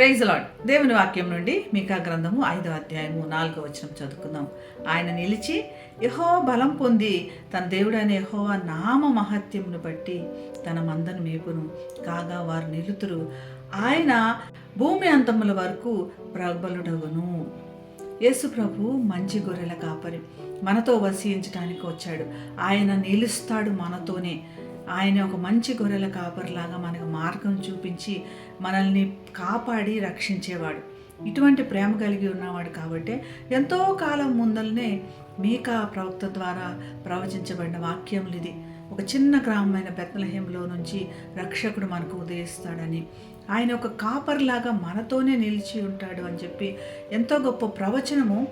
Praise lord దేవుని వాక్యం నుండి మీకా గ్రంథము ఐదో అధ్యాయము నాలుగో వచనం చదువుకుందాం. ఆయన నిలిచి యహో బలం పొంది తన దేవుడైన యహో నామ మహత్యమును బట్టి తన మందను మేపును. కాగా వారు నిలుతురు. ఆయన భూమి అంతముల వరకు ప్రబలుడవును యేసు ప్రభు మంచి గొర్రెల కాపరి. మనతో వసించడానికి వచ్చాడు. ఆయన నిలుస్తాడు మనతోనే. ఆయన ఒక మంచి గొర్రెల కాపరిలాగా మనకు మార్గం చూపించి మనల్ని కాపాడి రక్షించేవాడు. ఇటువంటి ప్రేమ కలిగి ఉన్నవాడు కాబట్టి ఎంతో కాలం ముందలనే మీకా ప్రవక్త ద్వారా ప్రవచించబడిన వాక్యములు ఇది ఒక చిన్న గ్రామమైన బెత్లహేంలో నుంచి రక్షకుడు మనకు ఉదయిస్తాడని. ఆయన ఒక కాపర్లాగా మనతోనే నిలిచి ఉంటాడు అని చెప్పి ఎంతో గొప్ప ప్రవచనము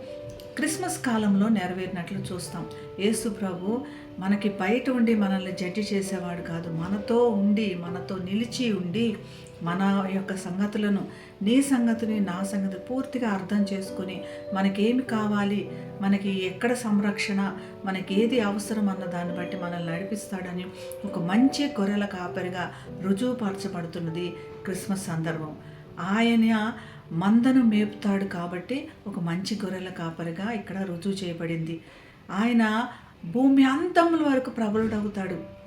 క్రిస్మస్ కాలంలో నెరవేరినట్లు చూస్తాం. యేసు ప్రభు మనకి బయట ఉండి మనల్ని జడ్జి చేసేవాడు కాదు. మనతో ఉండి మనతో నిలిచి ఉండి మన యొక్క సంగతులను నీ సంగతిని నా సంగతి పూర్తిగా అర్థం చేసుకొని మనకేమి కావాలి మనకి ఎక్కడ సంరక్షణ మనకి ఏది అవసరం అన్న దాన్ని బట్టి మనల్ని నడిపిస్తాడని ఒక మంచి గొర్రెల కాపరిగా రుజువుపరచబడుతున్నది క్రిస్మస్ సందర్భం. ఆయన మందను మేపుతాడు కాబట్టి ఒక మంచి గొర్రెల కాపరిగా ఇక్కడ రుజువు చేయబడింది. ఆయన భూమి అంతముల వరకు ప్రబలుడవుతాడు.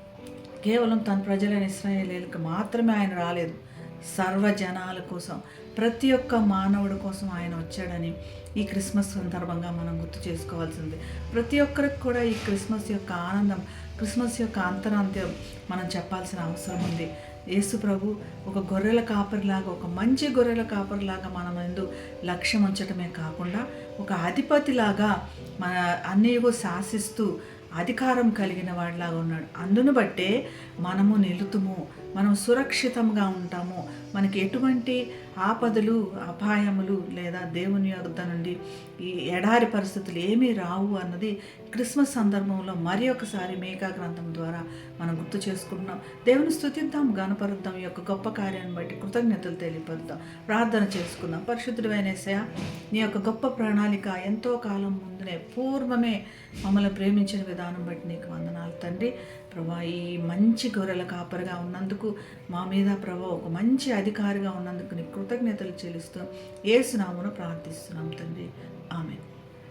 కేవలం తన ప్రజలైన ఇస్రాయేలీలకు మాత్రమే ఆయన రాలేదు. సర్వజనాల కోసం ప్రతి ఒక్క మానవుడి కోసం ఆయన వచ్చాడని ఈ క్రిస్మస్ సందర్భంగా మనం గుర్తు చేసుకోవాల్సింది. ప్రతి ఒక్కరికి కూడా ఈ క్రిస్మస్ యొక్క ఆనందం క్రిస్మస్ యొక్క అంతరాంత్యం మనం చెప్పాల్సిన అవసరం ఉంది. యేసు ప్రభు ఒక గొర్రెల కాపరిలాగా ఒక మంచి గొర్రెల కాపరిలాగా మనం ఎందు లక్ష్యం ఉంచటమే కాకుండా ఒక అధిపతిలాగా మన అన్నయ్యకు శాసిస్తూ అధికారం కలిగిన వాడిలాగా ఉన్నాడు. అందును బట్టే మనము నిలుతుము మనం సురక్షితంగా ఉంటాము. మనకి ఎటువంటి ఆపదలు అపాయములు లేదా దేవుని యొద్ద నుండి ఈ ఎడారి పరిస్థితులు ఏమీ రావు అన్నది క్రిస్మస్ సందర్భంలో మరి ఒకసారి మేఘా గ్రంథం ద్వారా మనం గుర్తు చేసుకుంటున్నాం. దేవుని స్థుతిద్దాం గణపరుద్దాం యొక్క గొప్ప కార్యాన్ని బట్టి కృతజ్ఞతలు తెలియపరుద్దాం. ప్రార్థన చేసుకుందాం. పరిశుద్ధుడు అయినేసయా నీ యొక్క గొప్ప ప్రణాళిక ఎంతో కాలం ముందునే పూర్వమే మమ్మల్ని ప్రేమించిన విధానం బట్టి నీకు వందనాలు తండ్రి. ప్రభా ఈ మంచి గొర్రెల కాపరిగా ఉన్నందుకు మా మీద ప్రభా ఒక మంచి అధికారిగా ఉన్నందుకు నీ కృతజ్ఞతలు చెల్లిస్తూ ఏసునామును ప్రార్థిస్తున్నాం తండ్రి. ఆమె